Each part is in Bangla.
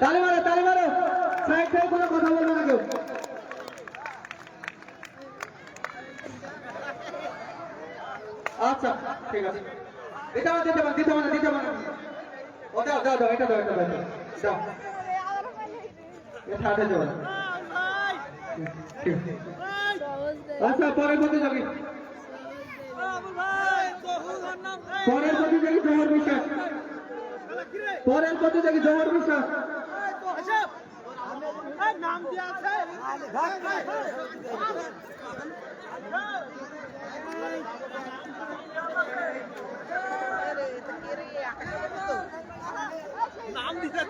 তালি মারো তালি মারো। সাইড থেকে কোনো কথা বলবে না কেউ। আচ্ছা ঠিক আছে। দিতে পারো দিতে পারো দিতে পারো দিতে পারো ও দাও দাও দাও এটা দাও এটা দাও দাও। এটা হাতে যাও। আচ্ছা পরের প্রতিযোগী। পরের প্রতিযোগী জোহর বিশ্বাস পরের প্রতিযোগী জোহর বিশ্বাস নাম দিতে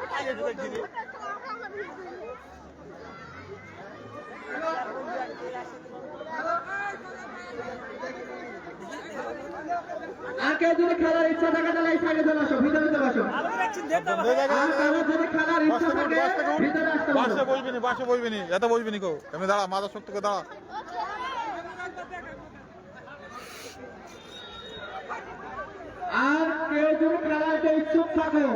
আর কেউ যদি খেলার ইচ্ছা থাকে তাহলে এই সাইডে চলে আসো ভিতরে চলে আসো। আর কারও যদি খেলার ইচ্ছা থাকে ভিতরে আসতে বাসে বসবি নি বাসে বসবি নি এত বসবি নি কেউ। এমনি দাঁড়া করে দাঁড়া। আর কেউ যদি খেলাতে ইচ্ছুক থাকো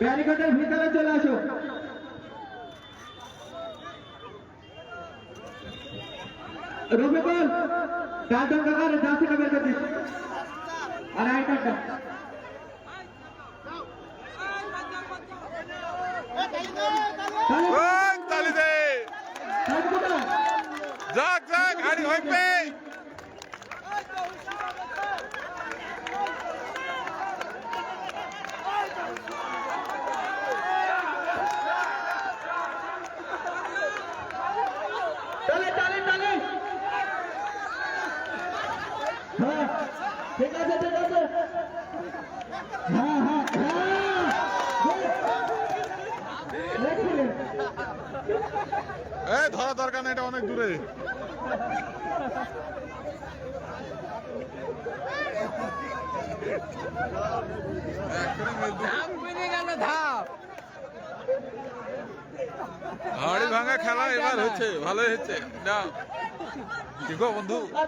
ব্যারিকেডের ভিতরে চলে আসো। ডাক্তার কাকার জাসিটা বের করে দিস আর আই কার্ডটা ওই, তালি দে যাক যাক গাড়ি হইবে চলে চলে চলে হ্যাঁ ঠিক আছে ঠিক আছে হ্যাঁ হ্যাঁ হ্যাঁ দেখছিলেন এই ধরা দরকার নেই এটা অনেক দূরে হাড়ি ভাঙা খেলা এবার হচ্ছে ভালোই হচ্ছে। না গো বন্ধু। না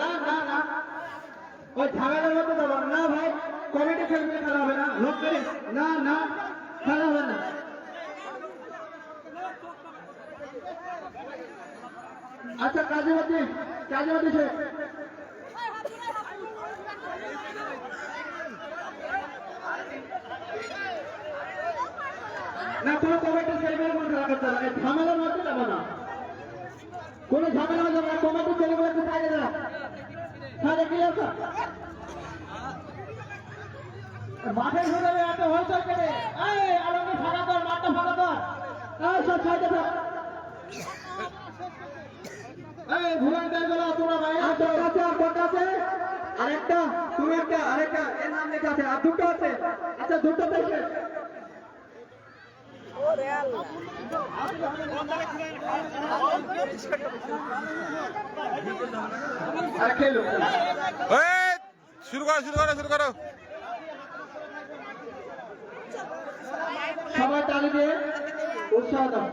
না না না ওই ঝামেলার মধ্যে যাব না ভাই কমিটি ছেলে খেলা হবে না লোক না না খেলা হবে না। আচ্ছা কাজীমতি কাজীমতি সে না, কোনো ছেলেমেয়ের কোনো করতে না এই ঝামেলার মধ্যে যাব না কোনো ঝামেলা হবে না কমিটির ছেলেমেয়েকে সাইডে দাও সাইডে কি আছে? মাঠে ঘুরে এত হইচই করে এই আলমে ফাঁকা কর মাঠটা ফাঁকা কর এই, সব সাইডে থাক। আরেকটা তুমি একটা আরেকটা। এর নাম লেখা আছে আর দুটো আছে। আচ্ছা দুটো দেখবে আর খেলো। এই শুরু করো শুরু করো শুরু করো। সবাই তালি দিয়ে উৎসাহ দাও।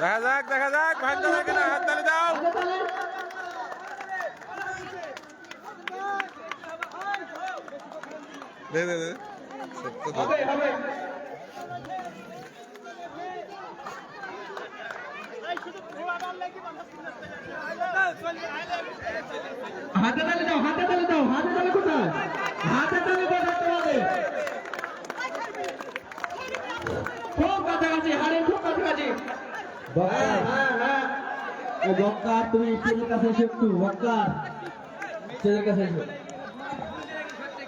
দেখা যাক দেখা যাক, ভাগ্য থাকে না, হাত তালি দাও। হাতে তালি দাও, হাতে তালি দাও, হাতে তালি কোথায়? হাতে তালি দাও দেখতে হবে খুব কাছাকাছি হাড়ের খুব কাছাকাছি। হ্যাঁ হ্যাঁ হ্যাঁ। ও বক্কার তুমি কাছে এসো একটু বক্কার ছেলের কাছে এসো।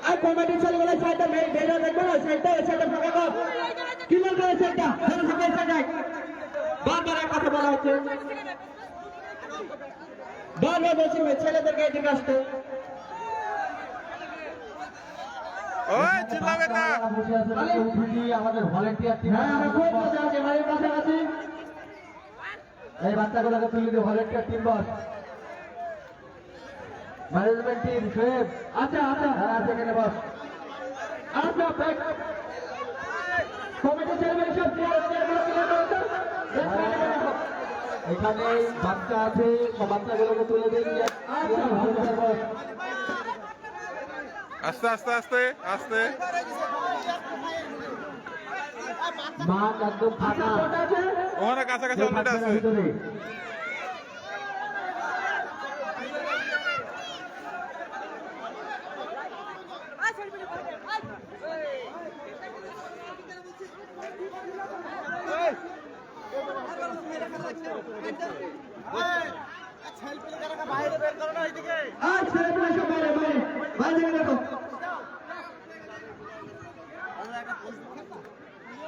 আর কমিটি ছেলেগুলো সাইডটা বেজা দেখবে না সাইডটা এই সাইডটা ফাঁকা কর। কি বলবে এই সাইডটা? ধরে থাকে এই সাইডে বারবার এক কথা বলা হচ্ছে। বারবার বলছি ছেলেদেরকে এদিকে আসতে। ওই চিল্লাবে না। আছে উপরি আমাদের ভলেন্টিয়ার টিম হ্যাঁ এই বাচ্চাগুলোকে তুলে দিয়ে volunteer team boss management team Shoaib আচ্ছা আচ্ছা। হ্যাঁ সেখানে বস আচ্ছা কমিটি সব এখানে বাচ্চা আছে বাচ্চাগুলোকে তুলে দিন। আস্তে আস্তে আস্তে আস্তে ওখানে কাছাকাছি অন্যটা আছে বাইরে বের করো না এইদিকে আর ছেলে পেলে সব বাইরে বাইরে বাইরে দেখো লাইভ চলছে শোনা কিন্তু মেয়েদের ওই সাইডটা ভিড় করো না মেয়েদের সাইডটা ভিড় করো না ছেলেরা আরে আমি যেটি মাপলালে হবে শুধু বাইরে বাইরে সব বাইরে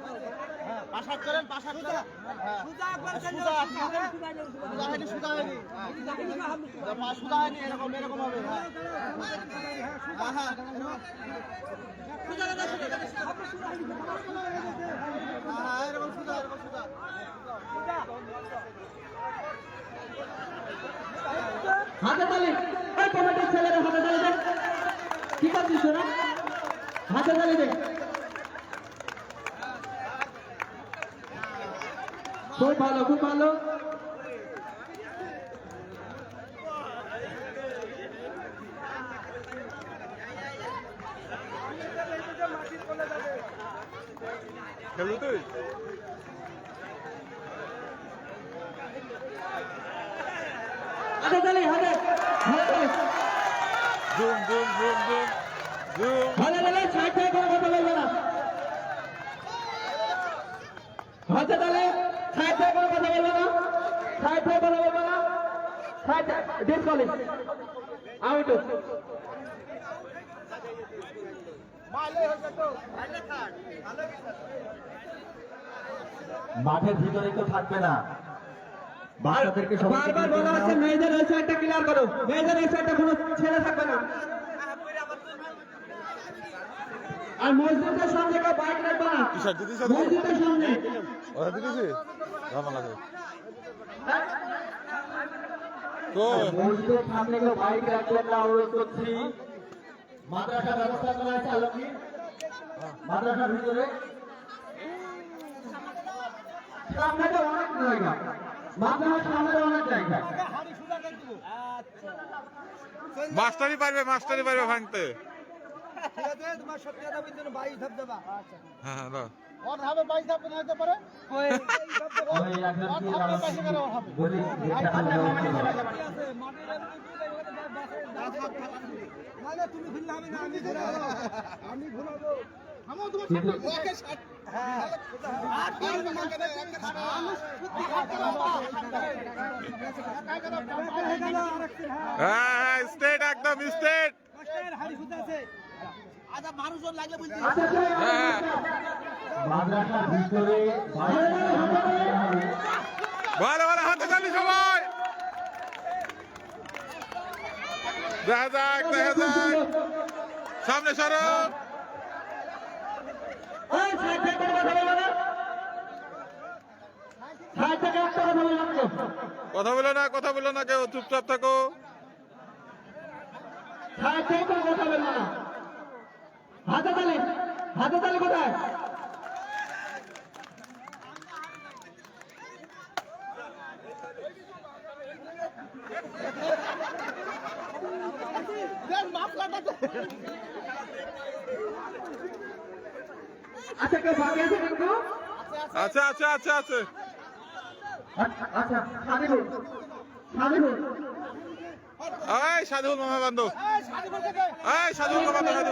করেন হয়নি হয়নি হয়নি এরকম এরকম হবে হ্যাঁ হ্যাঁ হ্যাঁ হ্যাঁ এরকম এরকম হাতে তালি ওই কমিটির ছেলেরা হাতে তালি দে কি করছিস তোরা হাতে তালি দে খুব ভালো খুব ভালো। খেলবি তুই হাতে তালি হাতে। হাতে তালি জুম জুম জুম জুম জুম। হাতে তালি সাইড থেকে কোনো কথা বলবে না। হাতে তালি। আউট তো গেছে মাঠের ভিতরে কেউ থাকবে না। বাচ্চাদেরকে বারবার বলা হচ্ছে মেয়েদের ওই সাইডটা ক্লিয়ার করো। মেয়েদের ওই সাইডটা কোনো ছেলে থাকবে না। আর মসজিদের সামনে কেউ বাইক রাখবে না। মসজিদের সামনে। ওরা তো মসজিদের সামনে কেউ বাইক রাখবেন না অনুরোধ করছি। মাদ্রাসা ব্যবস্থা করা আছে আলমগীর? মাদ্রাসার ভিতরে? সামনে তো অনেক জায়গা। মাদ্রাসার সামনে অনেক জায়গা। হাড়ি সুজা কেন দিব মাস্টারই পারবে মাস্টারই পারবে ভাঙতে। ঠিক আছে তোমার সত্যি কথা বাইশ ধাপ দেবা। হ্যাঁ হ্যাঁ দাও। ওর হবে বাইশ ধাপ না হতে পারে ওই একজন ওর কি ধাপে পয়সা কেন ওর হবে বলি যেটা হলো নাহলে তুমি ভুললে হবে না আমি ঘুরাবো আমি ঘুরাবো আমও তোমার হ্যাঁ হ্যাঁ হ্যাঁ স্টেট একদম স্টেট আচ্ছা মানুষজন লাগলে আচ্ছা হ্যাঁ মাদ্রাসার ভিতরে। ভালো ভালো হাতে তালি সবাই। দেখা যাক দেখা যাক। সামনে সরো কথা বলো না কথা বলো না কেউ চুপচাপ থাকো। কথা বলবে না হাতে তালি হাতে তালি কোথায়? আচ্ছা কেউ বাকি আছে কিন্তু আচ্ছা আচ্ছা আচ্ছা আছে আচ্ছা এই মামা বান্ধব এই সাধুল মামা বান্ধব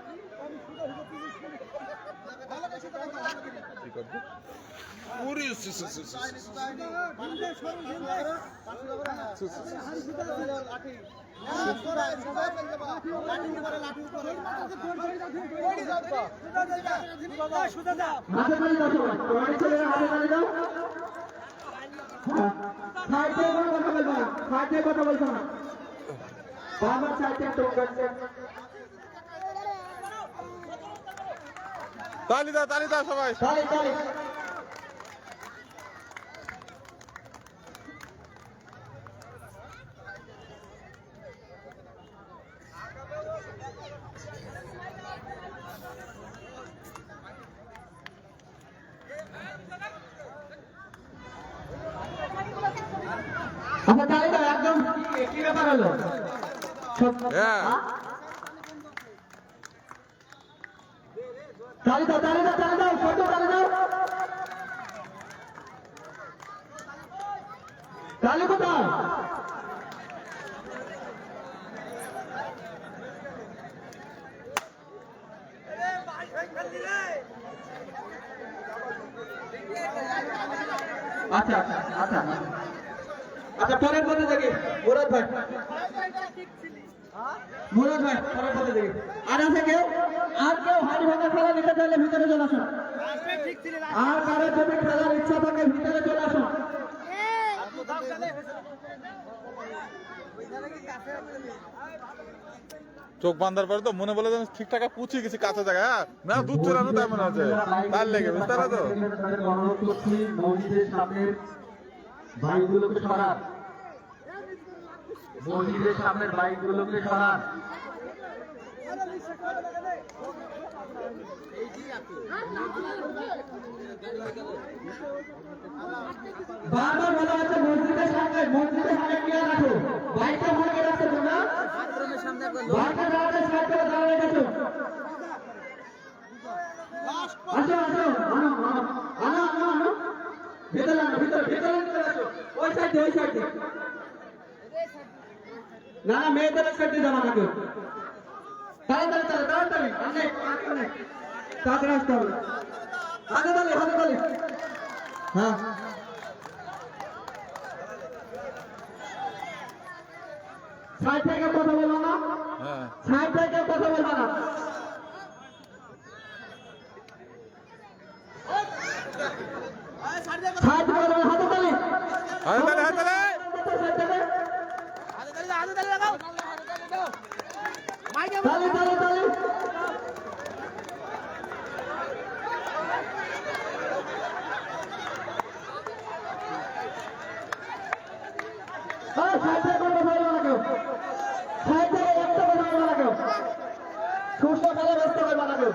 কথা বলব না বারবার সাইড থেকে টোক করছে তালি দাও তালি দাও সবাই। তালি তালি। আচ্ছা একদম কি ব্যাপার হলো হ্যাঁ। তালি দাও তালি দাও তালি দাও, ছোট তালি দাও। তালি কোথায়? আচ্ছা আচ্ছা আচ্ছা। আচ্ছা পরের পথে দেখি। মুরাদ ভাই। মুরাদ ভাই পরের পথে দেখি। আর আছে কেউ? আর কেউ? হাড়ি ভাঙা খেলা নিতে চাইলে ভিতরে চলে আসুন আর কারও যদি খেলার ইচ্ছা থাকে ভিতরে চলে আসুন চোখ বান্ধার পরে তো মনে বলে যেন ঠিকঠাক পুছি গেছি কাছে জায়গা হ্যাঁ? না দুধ চড়ানো তেমন আছে। তার লেগে বুঝতে পারো তো? অনুরোধ করছি মসজিদের সামনের বাইকগুলোকে সরান। বারবার বলা হচ্ছে মসজিদের সামনে মসজিদের সামনে ক্লিয়ার রাখো বাইকটা ফাঁকে রাখতে তোমরা বাইকটা দাঁড়াতে সাইড করে দাঁড়িয়ে গেছো। আসো আসো, আনো আনো আনো আনো ভিতরে আনো, ভিতরে ওই সাইডে ওই সাইডে। না না মেয়েদের সাইডে যাবা না কেউ। তাড়াতাড়ি তাড়াতাড়ি তাড়াতাড়ি। অনেক অনেক তাড়াতাড়ি আসতে হবে। হাতে তালি হাতে তালি। হ্যাঁ। সাইড থেকে কথা বলব না। হ্যাঁ। সাইড থেকে কথা বলব না। সাইড থেকে হাতে তালি হাতে তালি হাতে তালি সাইড থেকে তালি তালে তালি হ্যাঁ সাইড থেকে কথা বলব না কেউ সাইড থেকে একটা কথা বলব না কেউ সুস্থ খেলা ব্যস্ত করব না কেউ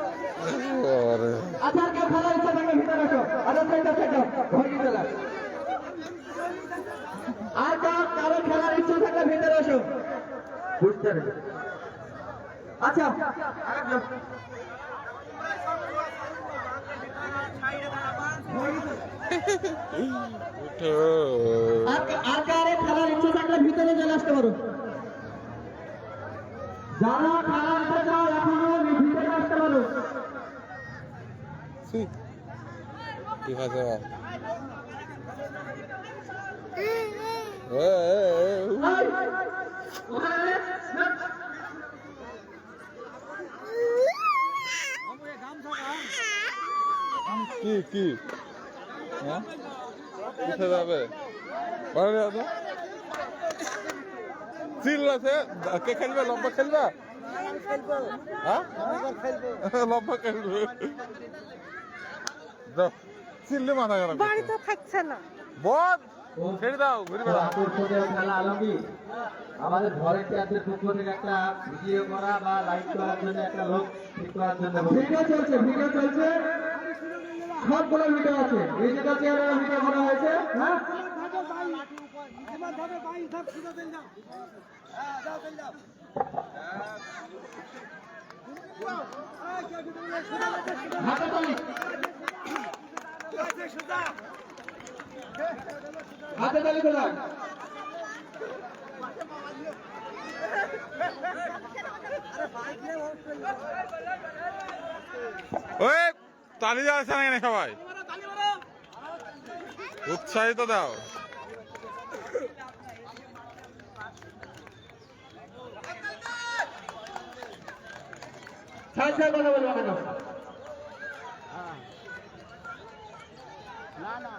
ওরে আচ্ছা আর কেউ খেলার ইচ্ছা থাকলে ভিতরে আসো আচ্ছা সেটা সেটা ভর্তি চলে আর কার কারও খেলার ইচ্ছা থাকলে ভিতরে আসো বুঝতে পেরেছি আচ্ছা আরেকজন। উঠো আর আর কারও খেলার ইচ্ছা থাকলে আসতে পারো। যারা ইচ্ছা চাও এখনও ভিতরে আসতে পারো। সি কি খাচ্ছে বা এ, এ, এ, উ। এই, ওখানে না। কি কি? হ্যাঁ? কোথায় যাবে। বাইরে যাবে চিল্লাছে কে খেলবে? লম্বা খেলবে? হ্যাঁ? লম্বা খেলবে। চিল্লি মাথা গেল বাড়িতে থাকছে না। বদ ছেড়ে দাও ঘুরে বেড়া খেলা আলমগীর। আমাদের ভলেন্টিয়ারদের পক্ষ থেকে একটা ভিডিও করা বা লাইভ করার জন্য একটা লোক ঠিক করার জন্য ভিডিও চলছে ভিডিও চলছে। সবগুলো মিটার আছে। এই যে চেয়ারে মিটার করা হয়েছে হ্যাঁ? হাতে তালি হাতে তালি কোথায় ওই তালি যাচ্ছে না কেন সবাই। উৎসাহিত দাও। কথা বলব কেন না না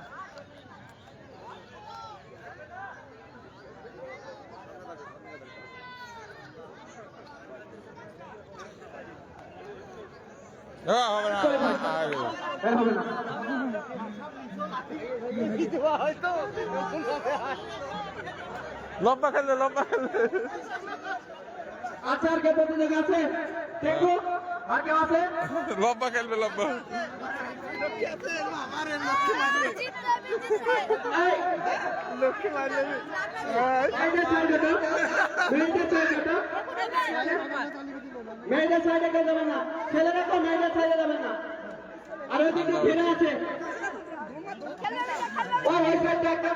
লম্বা খেলবে লম্বা খেলবে আচ্ছা আর কে প্রতিযোগী আছে? দেখো আর কেউ আছে? লম্বা খেলবে এই মেয়েদের সাইডে কেউ যাবে না। ছেলে দেখো মেয়েদের সাইডে যাবে না। আর ওই দিকে ঘিরে আছে। ওই সাইডটা একদম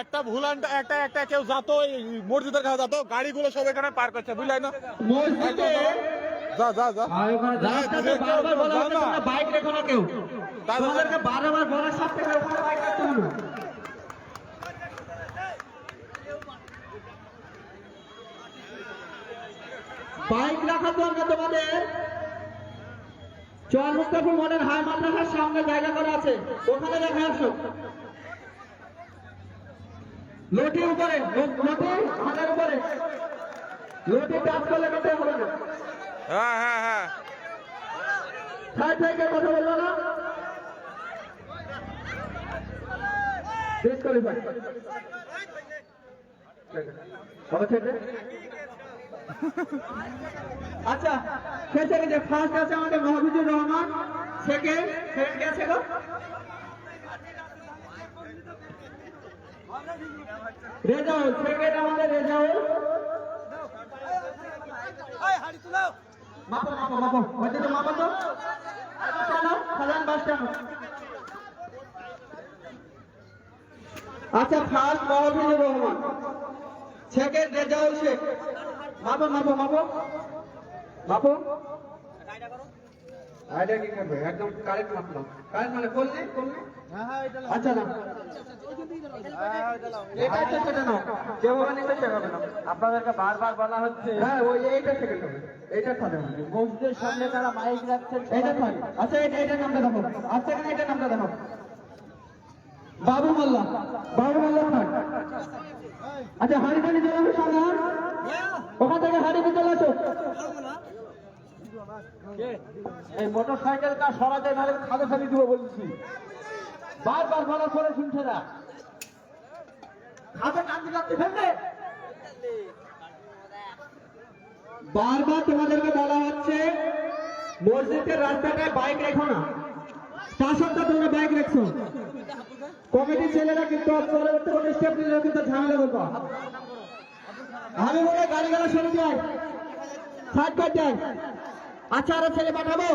একটা ভুলানটা একটা একটা কেউ যাতো মসজিদের কাছে যাতো গাড়িগুলো সব এখানে পার করছে বুঝলাই না? যা যা যা। বাইক রেখো না কেউ। দাদা। তোমাদেরকে বারবার বলা সত্ত্বেও ওখানে বাইক রাখতে হবে। বাইক রাখা দরকার তোমাদের চর মুক্তাপুর মডেল হাই মাদ্রাসার সামনে জায়গা করা আছে। ওখানে রেখে আসো। লটি উপরে লটি হাতের উপরে। লটি টাচ করলে কেটে হবে না। হ্যাঁ হ্যাঁ হ্যাঁ। সাইড থেকে কথা বলব না? ডিসকোয়ালিফাই আচ্ছা শেষে যে ফার্স্ট আছে আমাদের মাহবুবুর রহমান। সেকেন্ড আছে গো। রেজাউল সেকেন্ড আমাদের রেজাউল। মাপো মাপো মাপো। ওইটা তো মাপো তো। চলো খালান বাস টানো আচ্ছা ফার্স্ট মাহবুবুর রহমান। সেকেন্ড রেজাউল শেখ। মাপো মাপো মাপো। মাপো। আইডিয়া কি করবে? একদম কারেক্ট মাপলাম কারেক্ট মানে করলে? করলে? আচ্ছা না। এটা নিতে সেভাবে না আপনাদেরকে বারবার বলা হচ্ছে। হ্যাঁ ওই এইটা সেকেন্ড এইটা খাবে মসজিদের সামনে তারা মাইক রাখছেন এইটা থাক আচ্ছা এটা এটা নামটা দেখো আচ্ছা এখানে এটা নামটা দেখো বাবু মোল্লা। বাবু মোল্লা আচ্ছা হাড়ি জ্বালাবে সাধারণ ওখান থেকে হাড়ি আছো এই মোটর সাইকেলটা সরাতে নাহলে খাদে ফেলে দিব বলছি। বারবার বলার পরে শুনছে না। খাতে কান্দি কান্দি ফেলবে? বারবার তোমাদেরকে বলা হচ্ছে, মসজিদের রাস্তাটায় বাইক রেখো না। তা সত্ত্বেও তোমরা বাইক রেখছো। কমিটির ছেলেরা কিন্তু ঝামেলা করব। আমি বলে গাড়ি গাড়া সরে যায়। সাইড করে যায় আরও ছেলে পাঠাবো।